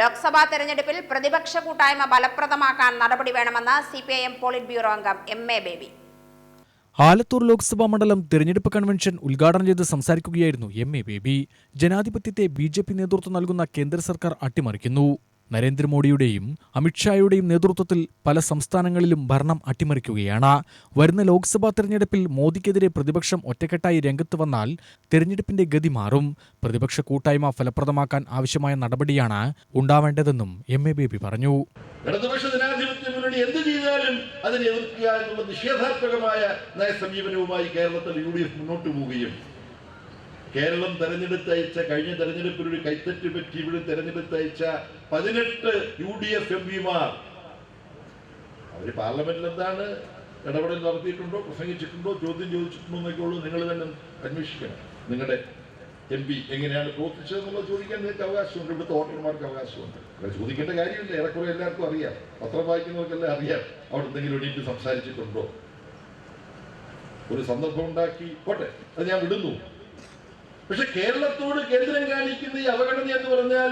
ലോക്സഭാ തെരഞ്ഞെടുപ്പിൽ പ്രതിപക്ഷ കൂട്ടായ്മ ഫലപ്രദമാക്കാൻ നടപടി വേണമെന്ന് C P I M polit bureau അംഗം എം എ ബേബി. ആലത്തൂർ ലോക്സഭാ മണ്ഡലം തിരഞ്ഞെടുപ്പ് കൺവെൻഷൻ ഉദ്ഘാടനം ചെയ്ത് സംസാരിക്കുകയായിരുന്നു എം എ ബേബി. ജനാധിപത്യത്തെ ബി ജെ പി നേതൃത്വം നൽകുന്ന കേന്ദ്ര സർക്കാർ അട്ടിമറിക്കുന്നു. നരേന്ദ്രമോദിയുടെയും അമിത്ഷായുടെയും നേതൃത്വത്തിൽ പല സംസ്ഥാനങ്ങളിലും ഭരണം അട്ടിമറിക്കുകയാണ്. വരുന്ന ലോക്സഭാ തെരഞ്ഞെടുപ്പിൽ മോദിക്കെതിരെ പ്രതിപക്ഷം ഒറ്റക്കെട്ടായി രംഗത്ത് വന്നാൽ തെരഞ്ഞെടുപ്പിന്റെ ഗതി മാറും. പ്രതിപക്ഷ കൂട്ടായ്മ ഫലപ്രദമാക്കാൻ ആവശ്യമായ നടപടിയാണ് ഉണ്ടാവേണ്ടതെന്നും എം എ ബേബി പറഞ്ഞു. എന്ത് ചെയ്താലും അതിനെ എതിർക്കുക എന്നുള്ള നിഷേധാത്മകമായ നയസമീപനവുമായി കേരളത്തിൽ യു ഡി എഫ് മുന്നോട്ട് പോവുകയും കേരളം തെരഞ്ഞെടുത്തയച്ച കഴിഞ്ഞ തെരഞ്ഞെടുപ്പിൽ ഒരു കൈത്തറ്റ് പറ്റി ഇവിടെ തെരഞ്ഞെടുത്തയച്ച പതിനെട്ട് യു ഡി എഫ് എം പിമാർ അവർ പാർലമെന്റിൽ എന്താണ് ഇടപെടൽ നടത്തിയിട്ടുണ്ടോ പ്രസംഗിച്ചിട്ടുണ്ടോ ചോദ്യം ചോദിച്ചിട്ടുണ്ടോ എന്നൊക്കെ നിങ്ങൾ തന്നെ അന്വേഷിക്കണം. നിങ്ങളുടെ എം പി എങ്ങനെയാണ് പ്രവർത്തിച്ചതെന്നുള്ളത് ചോദിക്കാൻ നിങ്ങൾക്ക് അവകാശമുണ്ട്. ഇവിടുത്തെ വോട്ടർമാർക്ക് അവകാശമുണ്ട്. അത് ചോദിക്കേണ്ട കാര്യമില്ല. ഏറെക്കുറെ എല്ലാവർക്കും അറിയാം. പത്രം വായിക്കുന്നവർക്കെല്ലാം അറിയാം. അവിടെ എന്തെങ്കിലും എണീറ്റ് സംസാരിച്ചിട്ടുണ്ടോ? ഒരു സന്ദർഭം ഉണ്ടാക്കി. പോട്ടെ അത് ഞാൻ വിടുന്നു. പക്ഷെ കേരളത്തോട് കേന്ദ്രം കാണിക്കുന്ന ഈ അവഗണന എന്ന് പറഞ്ഞാൽ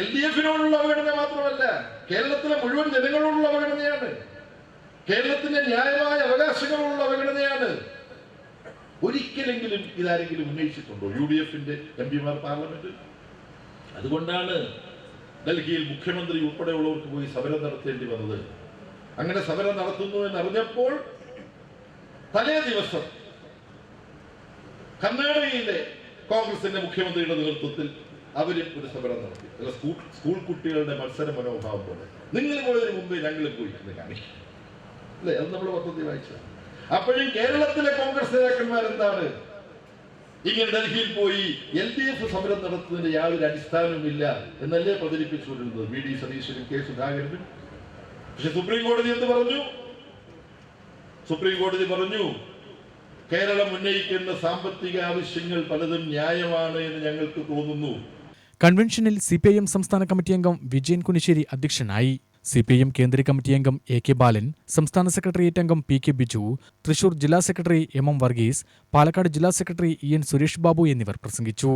എൽ ഡി എഫിനോടുള്ള അവഗണന മാത്രമല്ല കേരളത്തിലെ മുഴുവൻ ജനങ്ങളോടുള്ള അവഗണനയാണ്. കേരളത്തിന്റെ ന്യായമായ അവകാശങ്ങളുള്ള അവഗണനയാണ്. ഒരിക്കലെങ്കിലും ഇതാരെങ്കിലും ഉന്നയിച്ചിട്ടുണ്ടോ യു ഡി എഫിന്റെ എം പിമാർ പാർലമെന്റിൽ? അതുകൊണ്ടാണ് ഡൽഹിയിൽ മുഖ്യമന്ത്രി ഉൾപ്പെടെയുള്ളവർക്ക് പോയി സമരം നടത്തേണ്ടി വന്നത്. അങ്ങനെ സമരം നടത്തുന്നു എന്നറിഞ്ഞപ്പോൾ തലേ ദിവസം കർണാടകയിലെ കോൺഗ്രസിന്റെ മുഖ്യമന്ത്രിയുടെ നേതൃത്വത്തിൽ അവരും ഒരു സമരം നടത്തി. സ്കൂൾ സ്കൂൾ കുട്ടികളുടെ മത്സര മനോഭാവം പോലെ. നിങ്ങൾ പോയതിനു മുമ്പേ ഞങ്ങൾ പോയി എന്ന് കാണിക്കും. അല്ലേ? അത് നമ്മൾ പദ്ധതി വായിച്ചതാണ് അപ്പോഴും കേരളത്തിലെ കോൺഗ്രസ് നേതാക്കന്മാർ എന്താണ് ഇങ്ങനെ ഡൽഹിയിൽ പോയി എൽ ഡി എഫ് സമരം നടത്തുന്നതിന് യാതൊരു അടിസ്ഥാനവുമില്ല എന്നല്ലേ പ്രചരിപ്പിച്ചുകൊണ്ടിരുന്നത് വി ഡി സതീശനും കെ സുധാകരനും? പക്ഷെ സുപ്രീം കോടതി എന്ത് പറഞ്ഞു? സുപ്രീം കോടതി പറഞ്ഞു കേരളം ഉന്നയിക്കുന്ന സാമ്പത്തിക ആവശ്യങ്ങൾ പലതും ന്യായമാണ് എന്ന് ഞങ്ങൾക്ക് തോന്നുന്നു. കൺവെൻഷനിൽ സി പി ഐ എം സംസ്ഥാന കമ്മിറ്റി അംഗം വിജയൻ കുനിശ്ശേരി അധ്യക്ഷനായി. സി പി ഐ എം കേന്ദ്ര കമ്മിറ്റി അംഗം എ കെ ബാലൻ സംസ്ഥാന സെക്രട്ടേറിയറ്റ് അംഗം പി കെ ബിജു തൃശൂർ ജില്ലാ secretary M M Varghese Palakkad ജില്ലാ secretary E N Suresh Babu എന്നിവർ പ്രസംഗിച്ചു.